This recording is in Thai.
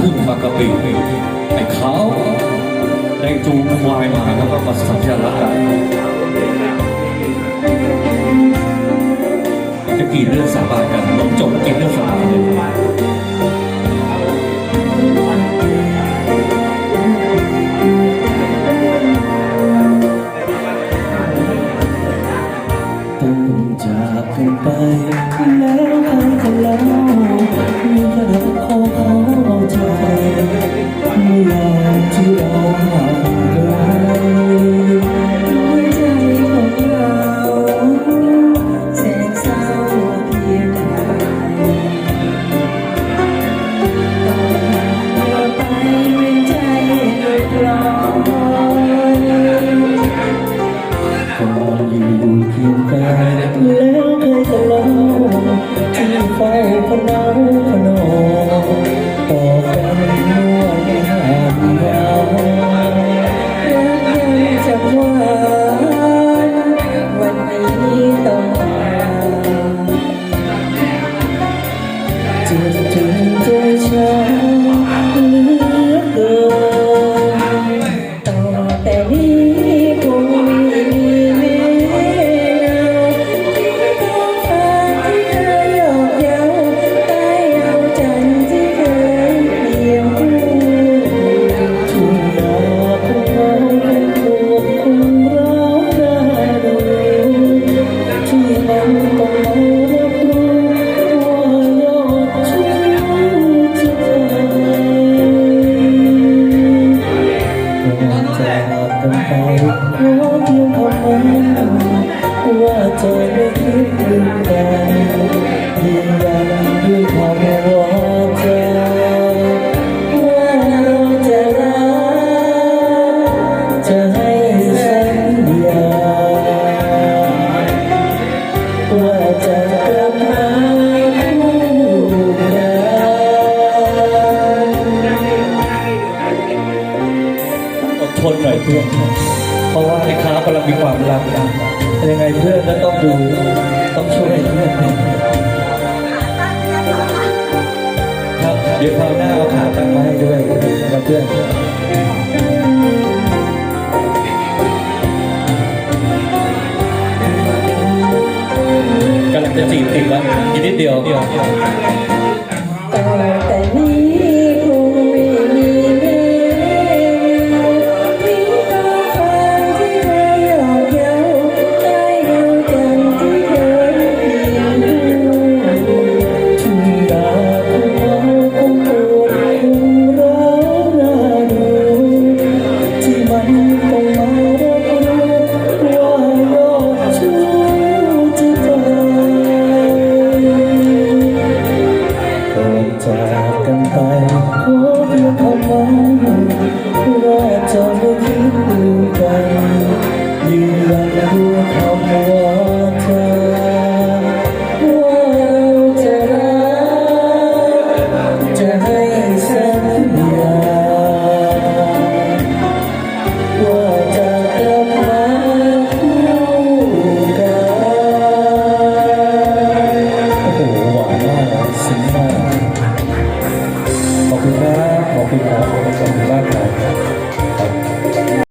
ทุ่งมากระบี่ไอ้เขาได้จูงควายมาแล้วก็มาสัญญาลักกันจะกี่เรื่องสาบานกันลงจบกินเรื่องสาบานเลยต้งจากกันไปแล้วใครจะเล่า ฝ้า นหน่อยเพื่อนเพราะว่าไอ้ค้ากำลังมีความรักยังไงเพื่อนก็ต้องดูต้องช่วยเพื่อนครับเดี๋ยวคราวหน้าเอาขาตั้งมาให้ด้วยนะเพื่อนกำลังจะจีบติดแล้วอีกนิดเดียวต่อแต่นี้ 발